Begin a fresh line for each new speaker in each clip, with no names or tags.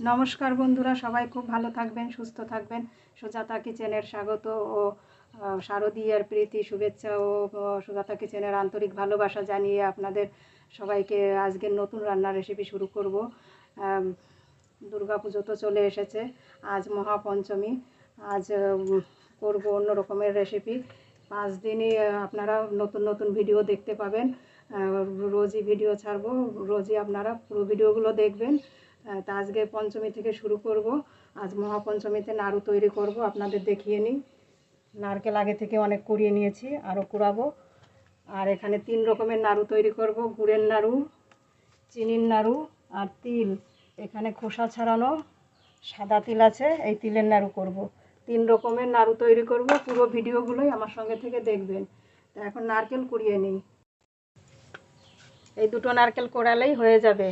নমস্কার বন্ধুরা, সবাই খুব ভালো থাকবেন, সুস্থ থাকবেন। সুজাতা কিচেনের স্বাগত ও শারদীয়ার প্রীতি, শুভেচ্ছা ও সুজাতা কিচেনের আন্তরিক ভালোবাসা জানিয়ে আপনাদের সবাইকে আজকের নতুন রান্নার রেসিপি শুরু করব। দুর্গা পুজো তো চলে এসেছে, আজ মহাপঞ্চমী, আজ করব অন্য রকমের রেসিপি পাঁচ দিনই আপনারা নতুন নতুন ভিডিও দেখতে পাবেন রোজই ভিডিও ছাড়বো, রোজই আপনারা পুরো ভিডিওগুলো দেখবেন। তা আজকে পঞ্চমী থেকে শুরু করব। আজ মহাপঞ্চমীতে নাড়ু তৈরি করব, আপনাদের দেখিয়ে নিই। নারকেল আগে থেকে অনেক কুড়িয়ে নিয়েছি আরও কুড়াবো। আর এখানে তিন রকমের নাড়ু তৈরি করব, গুড়ের নাড়ু, চিনির নাড়ু আর তিল। এখানে খোসা ছাড়ানো সাদা তিল আছে, এই তিলের নাড়ু করব। তিন রকমের নাড়ু তৈরি করব, পুরো ভিডিওগুলোই আমার সঙ্গে থেকে দেখবেন। তা এখন নারকেল কুড়িয়ে নিই। এই দুটো নারকেল কোড়ালেই হয়ে যাবে।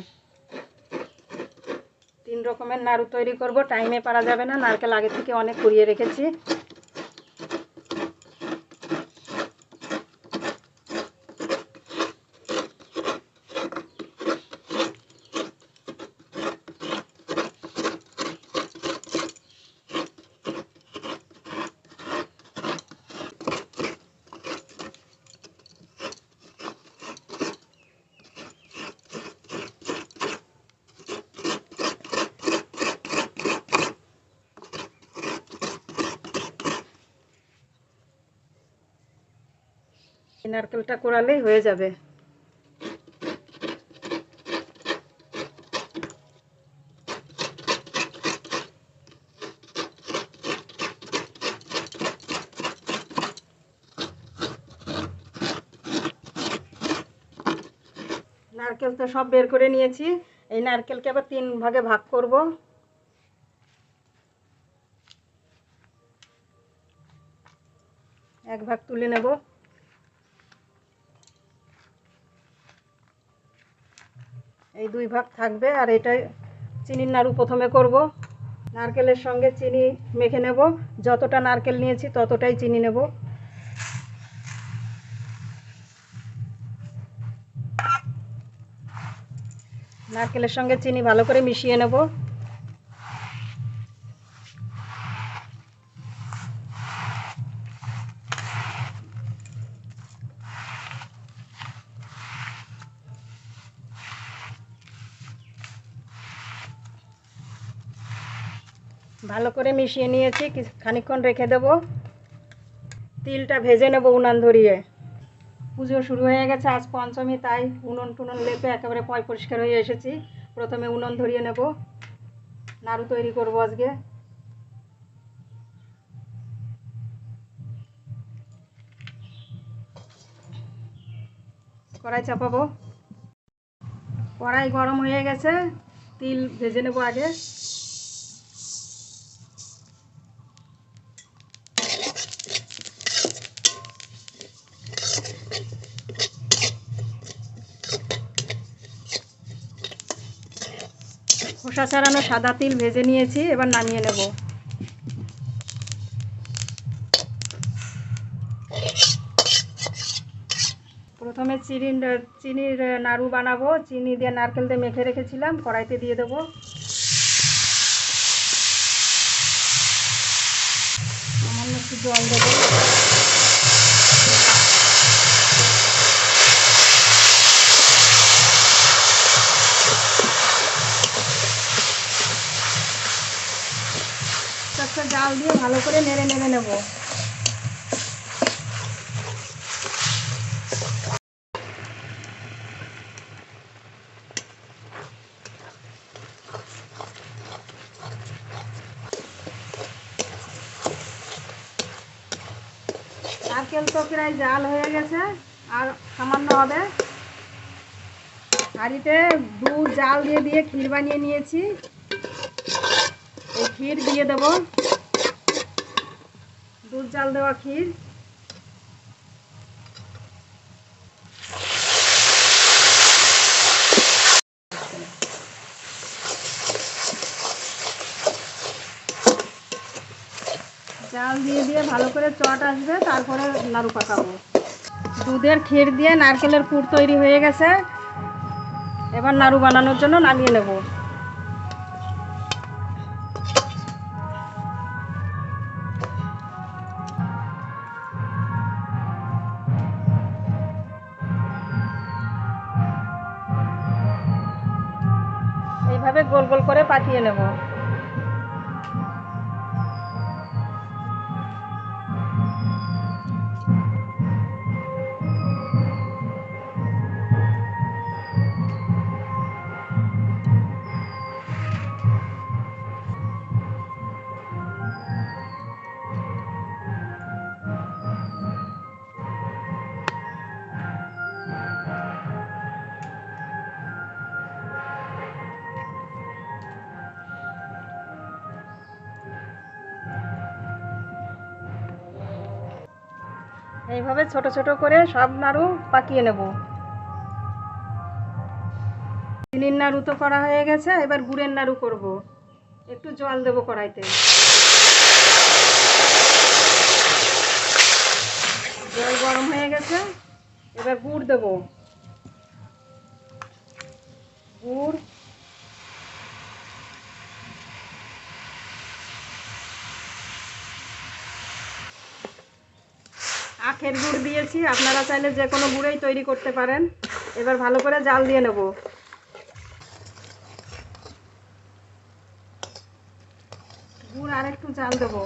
তিন রকমের নাড়ু তৈরি করব। টাইমে পারা যাবে না। নারকেল আগে থেকে অনেক কুড়িয়ে রেখেছি। এই নারকেলটা কোড়ালেই হয়ে যাবে। নারকেল তো সব বের করে নিয়েছি। এই নারকেলকে আবার তিন ভাগে ভাগ করব। এক ভাগ তুলে নেব। এই দুই ভাগ থাকবে, আর এটা চিনির নাড়ু প্রথমে করব। নারকেলের সঙ্গে চিনি মেখে নেব। যতটা নারকেল নিয়েছি ততটাই চিনি নেব। নারকেলের সঙ্গে চিনি ভালো করে মিশিয়ে নেব। ভালো করে মিশিয়ে নিয়েছি, কিছু খানিকক্ষণ রেখে দেব। তিলটা ভেজে নেব উনান ধরিয়ে। পুজো শুরু হয়ে গেছে, আজ পঞ্চমী, তাই উনুন টুনুন লেপে একেবারে পয় পরিষ্কার হয়ে এসেছি। প্রথমে উনুন ধরিয়ে নেব। নাড়ু তৈরি করব আজকে। কড়াই চাপাবো। কড়াই গরম হয়ে গেছে, তিল ভেজে নেব আগে। খোসা ছাড়ানো সাদা তিল ভেজে নিয়েছি, এবার নামিয়ে নেব। প্রথমে চিনির চিনির নাড়ু বানাবো, চিনি দিয়ে নারকেল দিয়ে মেখে রেখেছিলাম, কড়াইতে দিয়ে দেবো। সামান্য একটু জল দেবো। জাল দিয়ে ভালো করে নেড়ে নেড়ে নেব। নারকেল তো প্রায় জাল হয়ে গেছে, আর সামান্য হবে। হাঁড়িতে দুধ জাল দিয়ে দিয়ে ক্ষীর বানিয়ে নিয়েছি। এই ক্ষীর দিয়ে দেব। দুধ, জাল দেওয়া ক্ষীর। জাল দিয়ে দিয়ে ভালো করে চট আসবে, তারপরে নাড়ু পাকাবো। দুধের ক্ষীর দিয়ে নারকেলের পুর তৈরি হয়ে গেছে। এবার নাড়ু বানানোর জন্য নামিয়ে নেব। করে পাকিয়ে এইভাবে ছোট ছোট করে সব নাড়ু পাকিয়ে নেব। চিনির নাড়ু তো করা হয়ে গেছে, এবার গুড়ের নাড়ু করব। একটু জল দেবো কড়াইতে। জল গরম হয়ে গেছে, এবার গুড় দেবো। গুড় আখের গুড় দিয়েছি। আপনারা চাইলে যে কোনো গুড়েই তৈরি করতে পারেন। এবার ভালো করে জাল দিয়ে নেব। গুড় আর একটু জাল দেবো।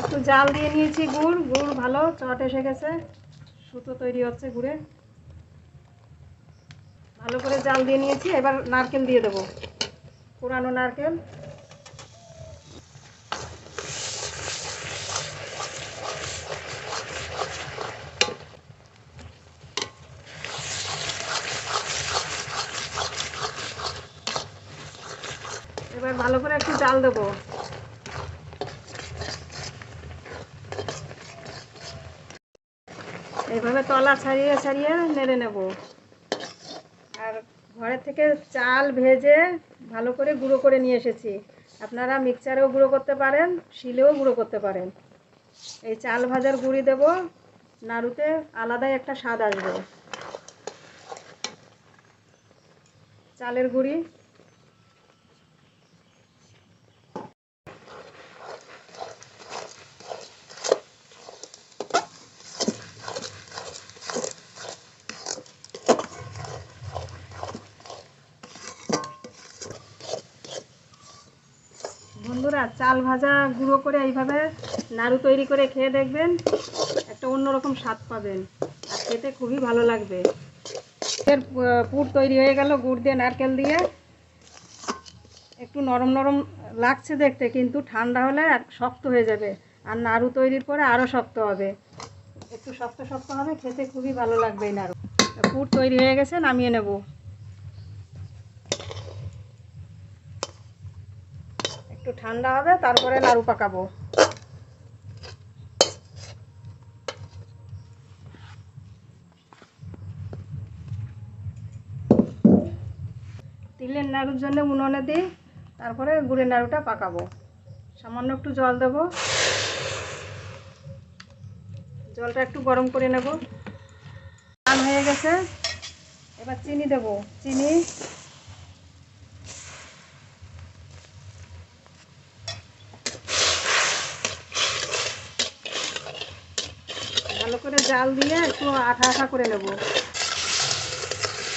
একটু জাল দিয়ে নিয়েছি গুড়। গুড় ভালো, চট এসে গেছে। সুতো তৈরি হচ্ছে গুড়ে। ভালো করে জাল দিয়ে নিয়েছি। এবার নারকেল দিয়ে দেবো। পুরানো নারকেল এবার ভালো করে একটু জাল দেবো। এইভাবে তলা ছাড়িয়ে ছাড়িয়ে নেড়ে নেব। আর ঘরের থেকে চাল ভেজে ভালো করে গুঁড়ো করে নিয়ে এসেছি। আপনারা মিক্সচারেও গুঁড়ো করতে পারেন, শিলেও গুঁড়ো করতে পারেন। এই চাল ভাজার গুঁড়ি দেব, নাড়ুতে আলাদাই একটা স্বাদ আসবে। চালের গুঁড়ি বন্ধুরা, চাল ভাজা গুঁড়ো করে এইভাবে নাড়ু তৈরি করে খেয়ে দেখবেন একটা অন্যরকম স্বাদ পাবেন আর খেতে খুবই ভালো লাগবে। এর পুর তৈরি হয়ে গেল, গুড় দিয়ে নারকেল দিয়ে। একটু নরম নরম লাগছে দেখতে, কিন্তু ঠান্ডা হলে শক্ত হয়ে যাবে। আর নাড়ু তৈরির পরে আরও শক্ত হবে। একটু শক্ত শক্ত হবে, খেতে খুবই ভালো লাগবে এই নাড়ু। পুর তৈরি হয়ে গেছে, নামিয়ে নেব। একটু ঠান্ডা হবে, তারপরে নাড়ু পাকাবো। তিলের নাড়ুর জন্য উনুনে দিই, তারপরে গুড়ের নাড়ুটা পাকাবো। সামান্য একটু জল দেবো। জলটা একটু গরম করে নেব। লাল হয়ে গেছে। এবার চিনি দেবো। চিনি ভালো করে জাল দিয়ে একটু আঠা আঠা করে নেব।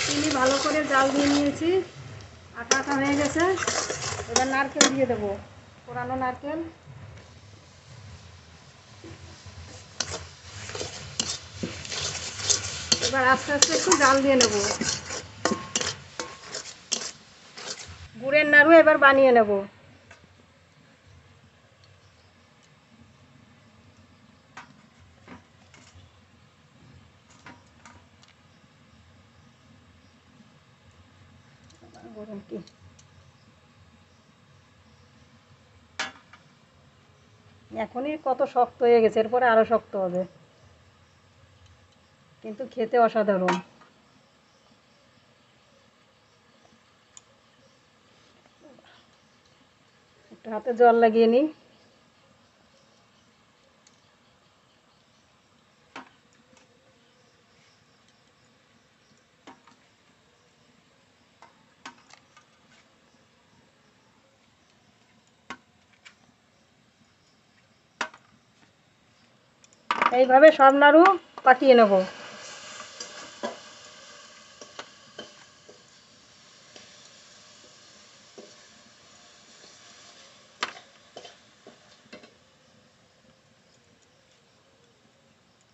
চিনি ভালো করে জাল দিয়ে নিয়েছি। আঠা আঠা হয়ে গেছে। এবার নারকেল দিয়ে দেবো, পোড়ানো নারকেল। এবার আস্তে আস্তে একটু জাল দিয়ে নেব। গুড়ের নাড়ু এবার বানিয়ে নেব গরম কি এখনই কত শক্ত হয়ে গেছে, এরপরে আরও শক্ত হবে। কিন্তু খেতে অসাধারণ। একটু হাতে জল লাগিয়ে নিই। এইভাবে সব নাড়ু পাকিয়ে নেব।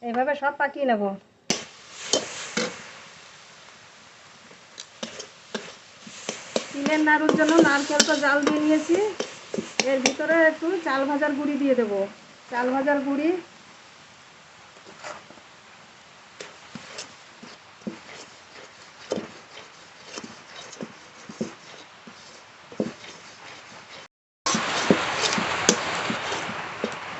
এইভাবে সব পাকিয়ে নেব। তিলের নাড়ুর জন্য নারকেল তো জাল দিয়ে নিয়েছি। এর ভিতরে একটু চাল ভাজার গুঁড়ি দিয়ে দেবো। চাল ভাজার গুঁড়ি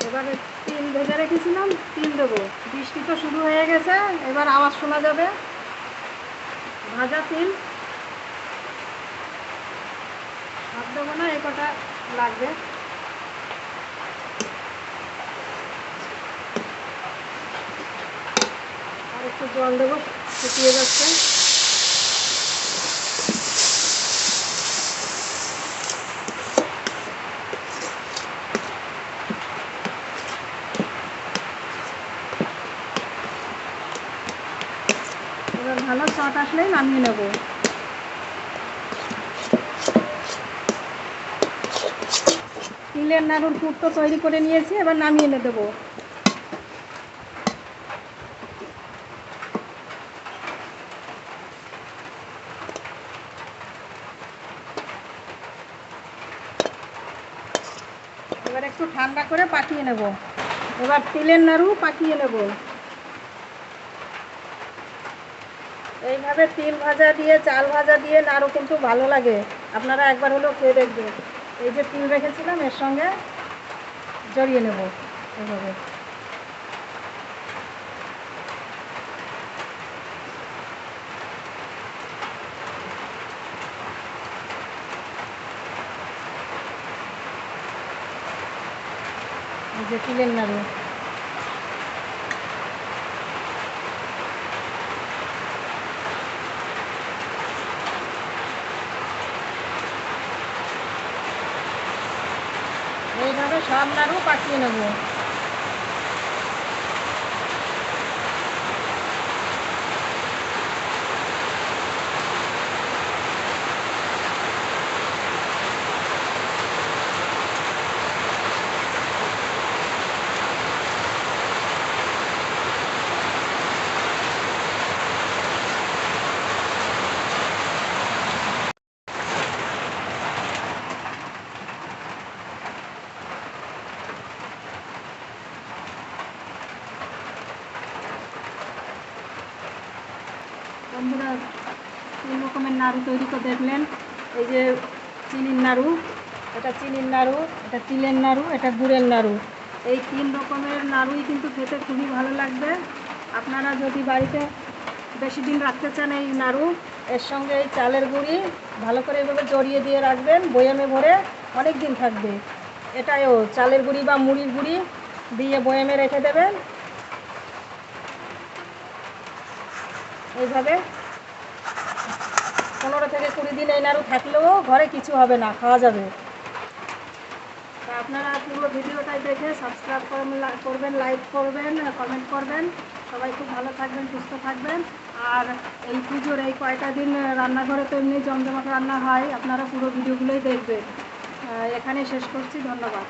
এবারে তিল ভেজে রেখেছিলাম তিল দেবো বৃষ্টি তো শুরু হয়ে গেছে এবার আওয়াজ শোনা যাবে? ভাজা তিল। ভাত দেবো না এ কটা লাগবে। আর একটু জল দেবো ফুটিয়ে যাচ্ছে। এবার ভালো চট আসলেই নামিয়ে নেব। তিলের নাড়ুর পুর তো তৈরি করে নিয়েছি, এবার নামিয়ে এনে দেবো। এবার একটু ঠান্ডা করে পাকিয়ে নেব। এবার তিলের নাড়ু পাকিয়ে নেব। এইভাবে তিল ভাজা দিয়ে, চাল ভাজা দিয়ে নাড়ু কিন্তু ভালো লাগে। আপনারা একবার হলেও খেয়ে দেখবেন। এই যে তিল রেখেছিলাম, এর সঙ্গে জড়িয়ে নেব এইভাবে এই যে তিলের নাড়ু। এইভাবে সব নাড়ু বন্ধুরা, তিন রকমের নাড়ু তৈরি করে দেখলেন। এই যে চিনির নাড়ু, এটা চিনির নাড়ু, এটা তিলের নাড়ু, এটা গুড়ের নাড়ু। এই তিন রকমের নাড়ুই কিন্তু খেতে খুবই ভালো লাগবে। আপনারা যদি বাড়িতে বেশি দিন রাখতে চান এই নাড়ু, এর সঙ্গে এই চালের গুঁড়ি ভালো করে এইভাবে জড়িয়ে দিয়ে রাখবেন, বয়ামে ভরে অনেক দিন থাকবে। এটাইও চালের গুঁড়ি বা মুড়ির গুঁড়ি দিয়ে বয়ামে রেখে দেবেন। এইভাবে। পনেরো থেকে কুড়ি দিন এই নাড়ু থাকলেও ঘরে কিছু হবে না, খাওয়া যাবে। তা আপনারা পুরো ভিডিওটাই দেখে সাবস্ক্রাইব করবেন লাইক করবেন কমেন্ট করবেন সবাই খুব ভালো থাকবেন, সুস্থ থাকবেন। আর এই পুজোর এই কয়টা দিন রান্নাঘরে তো এমনি জমজমাট রান্না হয়, আপনারা পুরো ভিডিওগুলোই দেখবেন। এখানে শেষ করছি, ধন্যবাদ।